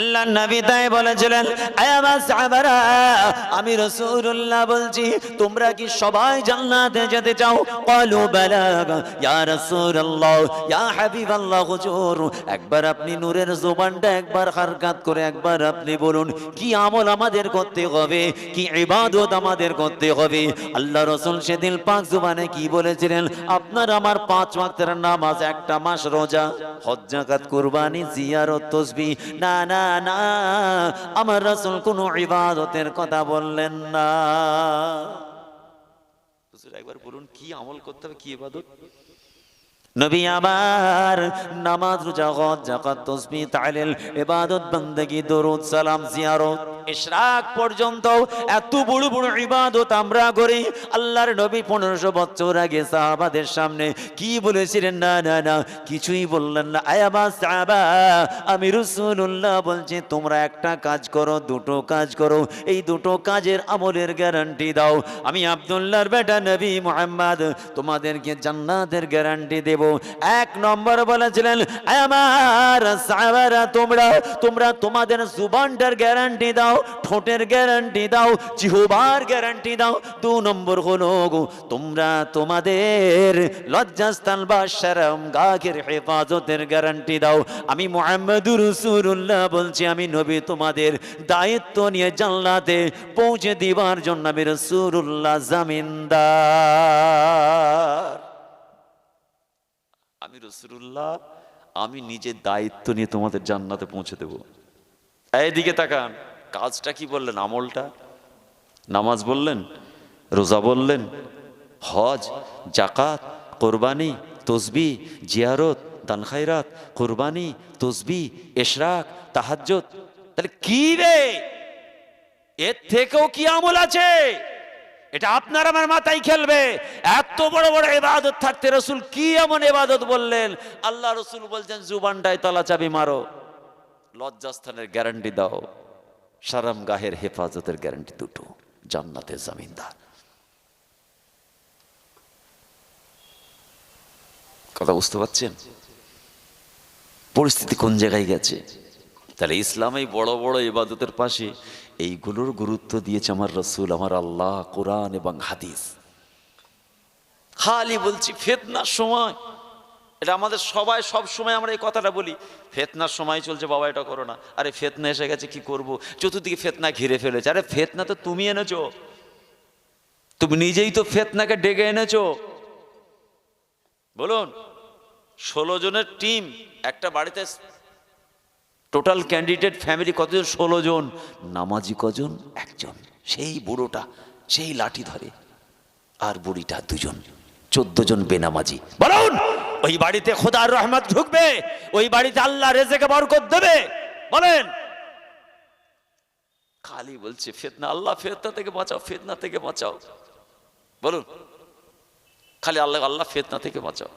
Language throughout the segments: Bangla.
আল্লাহ নবী তাই বলেছিলেন "আয় আমার সাহাবারা, আমি রসুল্লাহ বলছি তোমরা কি সবাই জান্নাতে যেতে চাও? কলু একবার আপনি নূরের জোবানটা একবার হারকাত করে একবার আপনি বলুন কি আমল আমাদের করতে হবে? কি ইবাদত আমাদের করতে হবে? আল্লাহ রসুল সেদিন পাক জুবানে কি বলেছিলেন আপনার আমার পাঁচ ওয়াক্তের নামাজ একটা মাস রোজা হজ জাকাত কুরবানি জিয়ারত তসবি না না না। আমার রসুল কোনো ইবাদতের কথা বললেন না। একবার বলুন, কি আমল করতে হবে, কি ইবাদত? নবী আমার নামাজ, রোজা, হজ জাকাত তসবি তাইলিল ইবাদত, বান্দেগি, দরুদ, সালাম, জিয়ারত। ইশরাক পর্যন্ত এত বড় বড় ইবাদত আমরা করি। আল্লাহর নবী পনেরোশো বছর আগে সাহাবাদের সামনে কি বলেছিলেন? না না না, কিছুই বললেন না। আয়াবা সাহাবা, আমি রসুল্লাহ বলছি, তোমরা একটা কাজ করো, দুটো কাজ করো, এই দুটো কাজের আমলের গ্যারান্টি দাও। আমি আব্দুল্লাহর বেটা নবী মোহাম্মদ, তোমাদেরকে জান্নাতের গ্যারান্টি দেব। এক নম্বর বলেছিলেন আমার সাহাবারা, তোমরা তোমরা তোমাদের জুবানটার গ্যারান্টি দাও। ঠোঁটের গ্যারান্টি দাও জিহবার গ্যারান্টি দাও দু নম্বর হলো গো, তোমরা তোমাদের লজ্জাস্থান বা শরম গাঘের হেফাজতের গ্যারান্টি দাও। আমি মোহাম্মদুর রসুল্লাহ বলছি আমি নবী তোমাদের দায়িত্ব নিয়ে জানলাতে পৌঁছে দিবার জন্য আমি রসুল্লাহ জামিনদার। আমি রসুল্লাহ আমি নিজের দায়িত্ব নিয়ে তোমাদের জান্নাতে পৌঁছে দেব। এইদিকে তাকান। কাজটা কি বললেন? আমলটা? নামাজ বললেন? রোজা বললেন? হজ জাকাত কোরবানি, তসবি, জিয়ারত, দান খায়রাত, কোরবানি, তসবি, এশরাক তাহাজ্জত তাহলে কি রে? এর থেকেও কি আমল আছে? এটা আপনার আমার মাথায় খেলবে। এত বড় বড় এবাদত থাকতে রসুল কি এমন এবাদত বললেন? আল্লাহ রসুল বলছেন, জুবানটায় তলা চাবি মারো। লজ্জাস্থানের গ্যারান্টি দাও। সারাম গাহের হেফাজতের গ্যারান্টি দুটো, জান্নাতের জামিনদার। কথা বুঝতে পারছেন? পরিস্থিতি কোন জায়গায় গেছে? তাহলে ইসলামে বড় বড় ইবাদতের পাশে এইগুলোর গুরুত্ব দিয়েছে আমার রসুল, আমার আল্লাহ, কোরআন এবং হাদিস। খালি বলছি, ফেতনার সময় এটা আমাদের সবাই সব সময় আমরা এই কথাটা বলি, ফেতনার সময় চলছে বাবা এটা করো না। আরে ফেতনা এসে গেছে, কি করব? চতুর্দিকে ফেতনা ঘিরে ফেলেছে। আরে ফেতনা তো তুমি এনেছো। তুমি নিজেই তো ফেতনাকে ডেকে এনেছো। বলুন, ষোলো জনের টিম একটা বাড়িতে টোটাল ক্যান্ডিডেট ফ্যামিলি কতজন? ষোলো জন। নামাজি কজন? একজন। সেই বুড়োটা, সেই লাঠি ধরে। আর বুড়িটা দুজন। চোদ্দ জন বেনামাজি। বলুন! ওই বাড়িতে খোদার রহমত ঢুকবে, ওই বাড়িতে আল্লাহ রেজেকে বরকত দেবে। বলেন। খালি বলছে, ফেতনা, আল্লাহ ফেতনা থেকে বাঁচাও, ফেতনা থেকে বাঁচাও। বলুন। খালি আল্লাহ আল্লাহ ফেতনা থেকে বাঁচাও।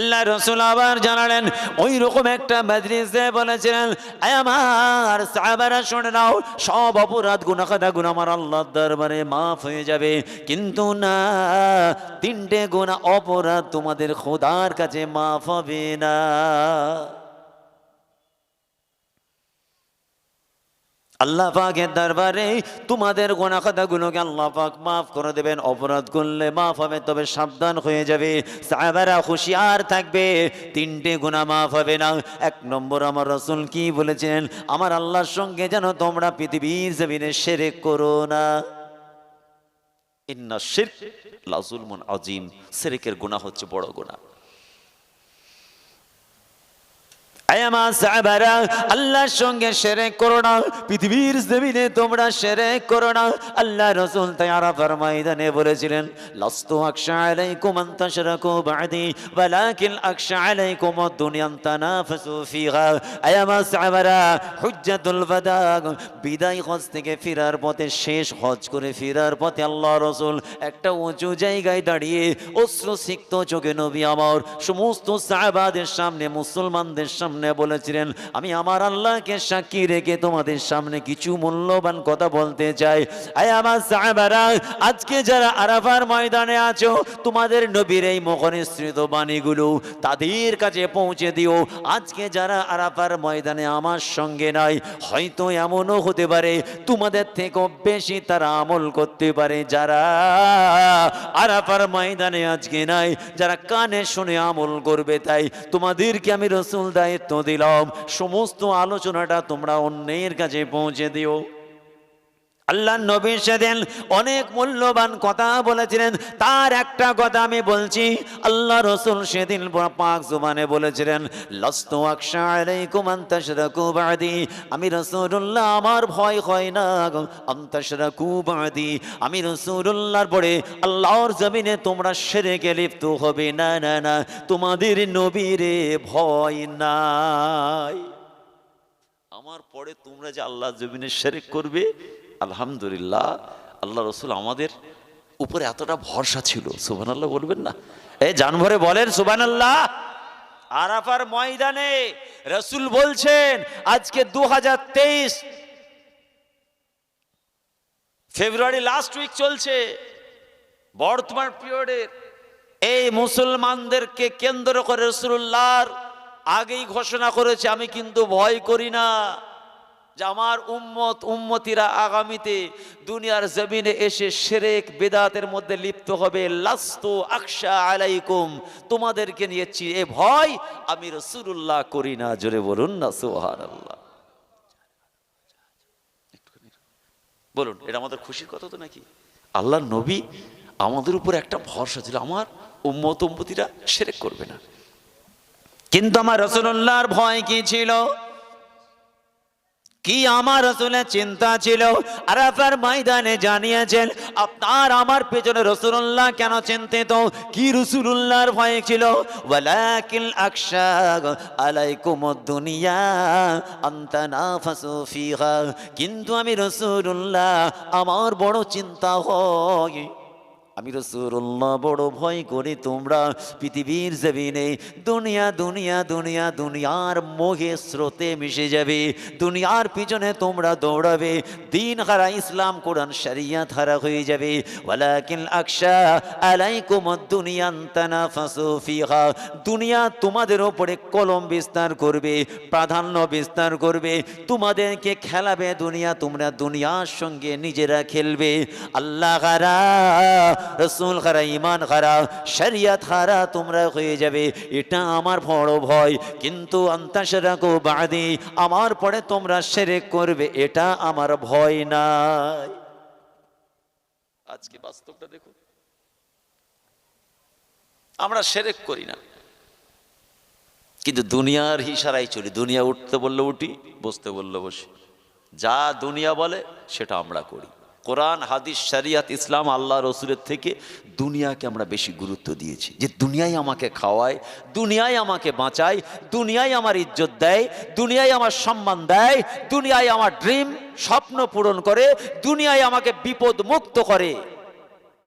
আল্লাহ রসুল আবার জানালেন ওই রকম একটা মাদ্রিসে বলেছিলেন, "আয় আমার সাহাবারা শুনে নাও, সব অপরাধ গুনাখাদা গুণ আমার আল্লাহ দরবারে মাফ হয়ে যাবে। কিন্তু না, তিনটে গুণা অপরাধ তোমাদের খোদার কাছে মাফ হবে না। আল্লাহ পাকের দরবারে তোমাদের গোনাখাতাগুলোকে আল্লাহ পাক মাফ করে দেবেন, অপরাধ করলে মাফ হবে, তবে সাবধান হয়ে যাবে। সাহাবারা হুঁশিয়ার থাকবে, তিনটে গুণা মাফ হবে না। এক নম্বর, আমার রসুল কি বলেছেন? আমার আল্লাহর সঙ্গে যেন তোমরা পৃথিবীর জমিনে সেরে করো না। ইন্না শিরক লাজুলমুন আজিম শিরকের গুনাহ হচ্ছে বড় গুনাহ। সাহাবারা, আল্লাহর সঙ্গে সেরেক করো না। পৃথিবীর জমিনে তোমরা সেরেক করো না। আল্লাহ রসুল তাই আরাফার বলেছিলেন, লাস্তু হজ থেকে ফেরার পথে, শেষ হজ করে ফেরার পথে আল্লাহ রসুল একটা উঁচু জায়গায় দাঁড়িয়ে অশ্রু সিক্ত চোখে নবী আমার, সমস্ত সাহাবাদের সামনে, মুসলমানদের সামনে সামনে বলেছিলেন, আমি আমার আল্লাহকে সাক্ষী রেখে তোমাদের সামনে কিছু মূল্যবান কথা বলতে চাই। আমার সাহেবারা, আজকে যারা আরাফার ময়দানে আছো, তোমাদের নবীর এই মুখনিসৃত বাণীগুলো তাদের কাছে পৌঁছে দিও। আজকে যারা আরাফার ময়দানে আমার সঙ্গে নাই, হয়তো এমনও হতে পারে, তোমাদের থেকেও বেশি তারা আমল করতে পারে। যারা আরাফার ময়দানে আজকে নাই, যারা কানে শুনে আমল করবে তাই, তোমাদেরকে আমি রসুল দায়িত্ব দিলাম। সমস্ত আলোচনাটা তোমরা অন্যের কাছে পৌঁছে দিও। আল্লাহ নবী সেদিন অনেক মূল্যবান কথা বলেছিলেন। তার একটা কথা আমি বলছি, আল্লাহ রসুল সেদিন পাক জুবানে বলেছিলেন, লস্ত আমি রসুল্লাহ আমার ভয় হয় না আন্তাশরাকু বাদি। আমি রসুল্লাহর পরে আল্লাহর জমিনে তোমরা সেরে লিপ্ত হবে। না না না, তোমাদের নবীরে ভয় নাই। আমার পরে তোমরা যে আল্লাহ জমিনে শেরেক করবে আলহামদুলিল্লাহ, আল্লাহ রসুল আমাদের উপরে এতটা ভরসা ছিল। সুবান আল্লাহ বলবেন না? এই জানভরে বলেন সুবান আল্লাহ আরাফার ময়দানে রসুল বলছেন, আজকে দু হাজার তেইশ ফেব্রুয়ারি লাস্ট উইক চলছে। বর্তমান পিরিয়ডের এই মুসলমানদেরকে কেন্দ্র করে রসুল্লাহর আগেই ঘোষণা করেছে, আমি কিন্তু ভয় করি না। যে আমার উম্মত, উম্মতিরা আগামীতে দুনিয়ার জমিনে এসে সেরেক, বেদাতের মধ্যে লিপ্ত হবে। লাস্তু আকশা আলাইকুম। তোমাদেরকে নিয়েছি এ ভয় আমি রসুল্লাহ করি না। জোরে বলুন না সোহান আল্লাহ বলুন, এটা আমাদের খুশির কথা তো নাকি? আল্লাহ নবী আমাদের উপর একটা ভরসা ছিল, আমার উম্মত, উম্মতিরা সেরেক করবে না। কিন্তু আমার রসুল্লাহর ভয় কি ছিল? কি আমার রসুলের চিন্তা ছিল? আরাফার ময়দানে জানিয়েছেন, আপনার আমার পেছনে রসুল্লাহ কেন চিন্তিত? কি রসুল্লাহর ভয় ছিল? দুনিয়া কিন্তু আমি রসুল্লাহ আমার বড় চিন্তা হয়। আমি রসুল্লাহ বড় ভয় করি, তোমরা পৃথিবীর জমিনে দুনিয়া দুনিয়া দুনিয়া, দুনিয়ার মোহে স্রোতে মিশে যাবে, দুনিয়ার পিছনে তোমরা দৌড়াবে, দিন হারা ইসলাম, কোরআন, শরিয়াত হারা হয়ে যাবে। ওয়ালাকিন আকশা আলাইকুম দুনিয়ান তানাফাসু ফিহা, দুনিয়া তোমাদের ওপরে কলম বিস্তার করবে, প্রাধান্য বিস্তার করবে, তোমাদেরকে খেলাবে দুনিয়া, তোমরা দুনিয়ার সঙ্গে নিজেরা খেলবে। আল্লাহ রসুল খারা ইমান খারা, শরিয়াত খারা, তোমরা হয়ে যাবে। এটা আমার বড় ভয়। কিন্তু আন্তাসরাকো বাদি, আমার পরে তোমরা সেরে করবে, এটা আমার ভয় নাই। আজকে বাস্তবটা দেখুন আমরা সেরেক করি না। কিন্তু দুনিয়ার হিসারাই চলি। দুনিয়া উঠতে বললে উঠি, বসতে বললে বসি। যা দুনিয়া বলে, সেটা আমরা করি। কোরআন, হাদিস, শরিয়াত, ইসলাম, আল্লাহ রসুলের থেকে দুনিয়াকে আমরা বেশি গুরুত্ব দিয়েছি। যে দুনিয়ায় আমাকে খাওয়ায় দুনিয়ায় আমাকে বাঁচায় দুনিয়ায় আমার ইজ্জত দেয় দুনিয়ায় আমার সম্মান দেয় দুনিয়ায় আমার ড্রিম, স্বপ্ন পূরণ করে দুনিয়ায় আমাকে বিপদ মুক্ত করে।